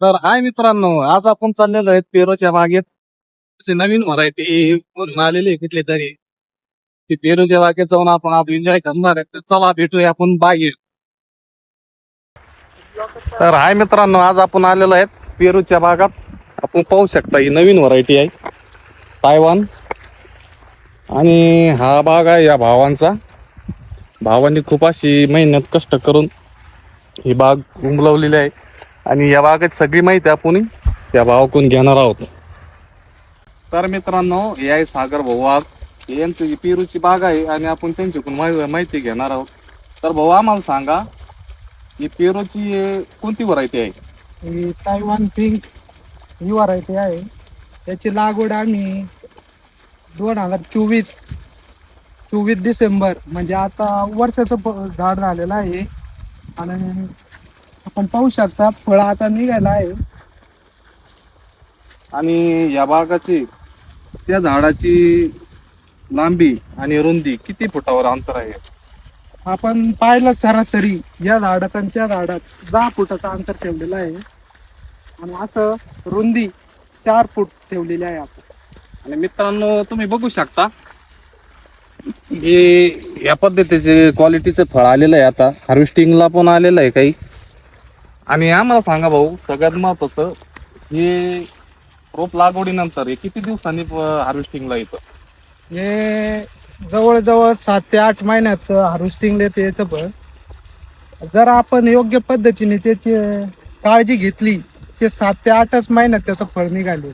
तर हाय मित्रांनो आज आपण चाललेलो आहेत पेरूच्या बागेत. अशी नवीन व्हरायटी आलेली आहे कुठली तरी. ती पेरूच्या बागेत जाऊन आपण आज एन्जॉय करणार आहे. तर चला भेटूया आपण बागेत. तर हाय मित्रांनो आज आपण आलेलो आहेत पेरूच्या बागात. आपण पाहू शकता ही नवीन व्हरायटी आहे. तायवान. आणि हा बाग आहे या भावांचा. भावांनी खूप अशी मेहनत कष्ट करून ही बाग उमलवलेली आहे. आणि या बागेत सगळी माहिती आपण या भावाकडून घेणार आहोत. तर मित्रांनो हे सागर भाऊ वाघ. ही पेरूची बाग आहे आणि आपण त्यांच्याकडून माहि- माहिती घेणार आहोत. तर भाऊ आम्हाला सांगा ही पेरूची कोणती व्हरायटी आहे? तायवान पिंक ही व्हरायटी आहे. त्याची लागवड आम्ही दोन हजार चोवीस चोवीस डिसेंबर म्हणजे आता वर्षाचं प- झाड झालेलं आहे. आणि आपण पाहू शकता फळ आता निघायला आहे. आणि या बागाची त्या झाडाची लांबी आणि रुंदी किती फुटावर अंतर आहे? आपण पाहिलं सरासरी या झाडात आणि त्या झाडात दहा फुटाचं अंतर ठेवलेलं आहे. आणि असं रुंदी चार फूट ठेवलेली आहे आपण. आणि मित्रांनो तुम्ही बघू शकता हे या पद्धतीचे क्वालिटीचे फळ आलेलं आहे आता. हार्वेस्टिंगला पण आलेलं आहे काही. आणि आम्हाला सांगा भाऊ सगळ्यात महत्वाचं हे रोप लागवडीनंतर हे किती दिवसांनी हार्वेस्टिंगला येतं? हे जवळजवळ सात ते आठ महिन्यात हार्वेस्टिंगला येते याचं पण. जर आपण योग्य पद्धतीने त्याची काळजी घेतली ते सात ते आठच महिन्यात त्याचं फळ निघाले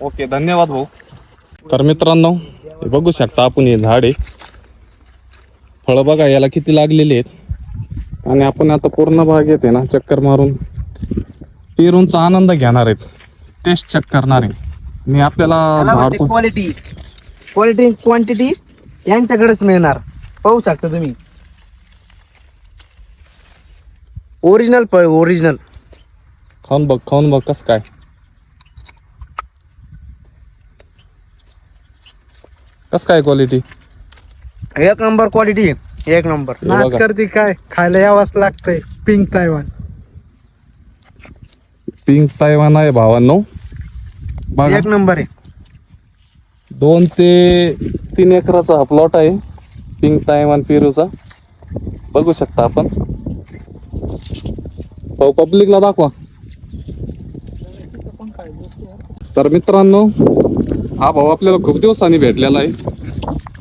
ओके धन्यवाद भाऊ. तर मित्रांनो हे बघू शकता आपण हे झाड. आहे फळं बघा याला किती लागलेली आहेत. आणि आपण आता पूर्ण बाग येते ना चक्कर मारून. पेरूंचा आनंद घेणार आहेत. टेस्ट चेक करणार आहे मी आपल्याला क्वालिटी क्वालिटी क्वांटिटी यांच्याकडेच मिळणार. पाहू शकता तुम्ही. ओरिजिनल फळ ओरिजिनल खाऊन बघ खाऊन बघ कसं काय. कस काय क्वालिटी एक नंबर क्वालिटी एक नंबर. हे नाद बघा. करते काय? खायला यावंच लागतंय. पिंक तायवान पिंक तायवान आहे भावांनो. बघा. एक नंबर आहे. दोन ते तीन एकराचा हा प्लॉट आहे. पिंक तायवान पेरूचा. बघू शकता आपण. भाऊ पब्लिकला दाखवा. तर मित्रांनो हा भाऊ आपल्याला खूप दिवसांनी भेटलेला आहे.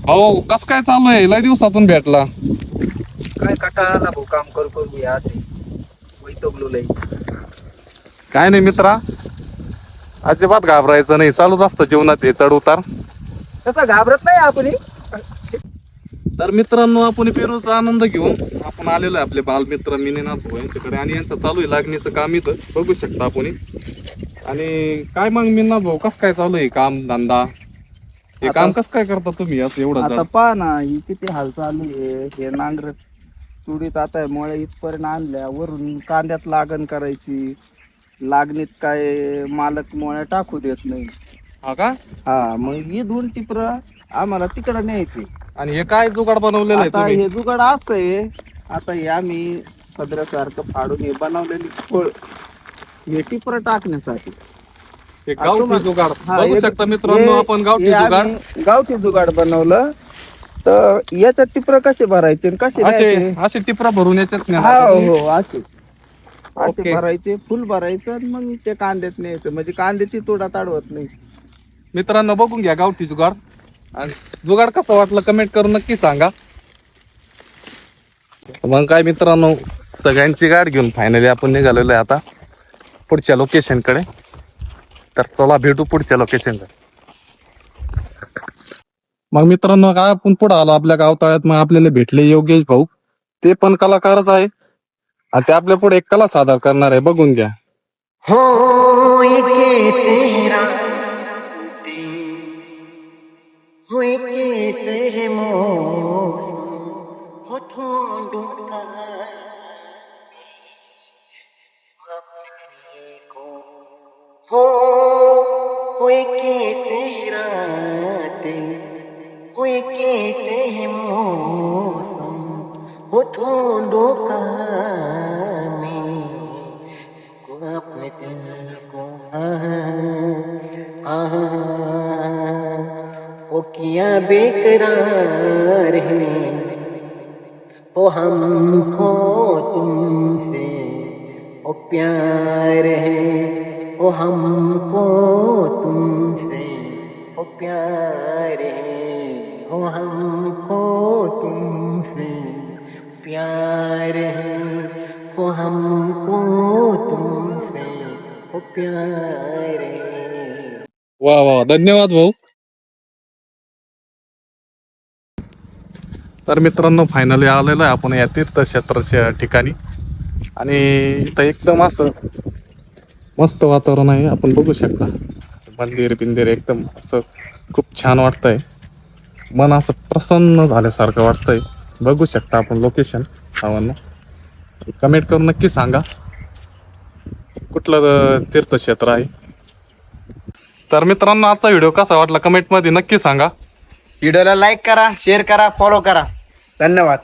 भाऊ कस काय चालू आहे? लय दिवसातून भेटला. काय कटाळा भाऊ काम करू करू या असे. वैतगलो लई काय नाही मित्रा. अजिबात घाबरायचं नाही. चालूच असतं जीवनात हे चढ उतार. तसं घाबरत नाही आपण तर मित्रांनो आपण पेरूचा आनंद घेऊन आपण आलेलो आहे आपले बालमित्र मिनीनाथ भाऊ यांच्याकडे आणि यांचं चालू आहे लागणीचं काम इथं. बघू शकता आपण आणि काय मग मिनीनाथ भाऊ कसं काय चालू आहे काम धंदा? हे काम कसं काय करता तुम्ही? असं एवढं आता? पहा ना ही किती हाल चालू आहे. हे नांगर चुडीत आता मुळे इथपर्यंत आणल्या. वरून कांद्यात लागण करायची. लागणीत काय मालक मुळे टाकू देत नाही. हा का? हा मग ही दोन टिपर आम्हाला तिकडं न्यायची. आणि हे काय जुगाड बनवलेलं आहे आता तुम्ही? हे जुगाड असं आहे. आता हे आम्ही सदऱ्यासारखं फाडून हे बनवलेली फळ. हे टिपर टाकण्यासाठी. हे गावठी जुगाड. हा, बघू हे- शकता मित्रांनो हे- आपण गावठी हे जुगाड. आम्ही गावठी जुगाड बनवलं. तर याच्यात टिपर कसे भरायचे आणि कसे असे न्यायचे? असे टिपरा भरून याच्यात हा नेणार. हो असे. ओके. असे भरायचे फुल भरायचं आणि मग ते कांद्यात न्यायचं. म्हणजे कांद्याची तोडा ताडवत नाही. मित्रांनो बघून घ्या गावठी जुगाड. आणि जुगाड कसं वाटलं कमेंट करून नक्की सांगा. मग काय मित्रांनो सगळ्यांची गाड घेऊन फायनली आपण निघालेलो आहे आता पुढच्या लोकेशनकडे. तर चला भेटू पुढच्या लोकेशनकडे मग मित्रांनो काय आपण पुढे आलो आपल्या गावतळ्यात मग आपल्याला भेटले योगेश भाऊ. ते पण कलाकारच आहे. आणि ते आपल्या पुढे एक कला सादर करणार आहे बघून घ्या. केसे मोसम होय केसे मौसम होठों डुका में सुख अपने दिल को आहा, आहा, वो किया बेकरार है। ओ हमको तुमसे ओ प्यार है। ओ हमको तुमसे ओ प्यार है। प्यार है ओ हमको तुमसे ओ प्यार है। वा वा धन्यवाद भाऊ. तर मित्रांनो फायनली आलेलो आहे आपण या तीर्थक्षेत्राच्या ठिकाणी. आणि इथं एकदम असं मस्त वातावरण आहे आपण बघू शकता. मंदिर बिंदिर एकदम असं खूप छान वाटतंय. मन असं प्रसन्न झाल्यासारखं वाटतंय. बघू शकता आपण लोकेशन भावांनो कमेंट करून नक्की सांगा. कुठलं तीर्थक्षेत्र आहे? तर मित्रांनो आजचा व्हिडिओ कसा वाटला कमेंटमध्ये नक्की सांगा. व्हिडिओला लाईक करा शेअर करा फॉलो करा. धन्यवाद.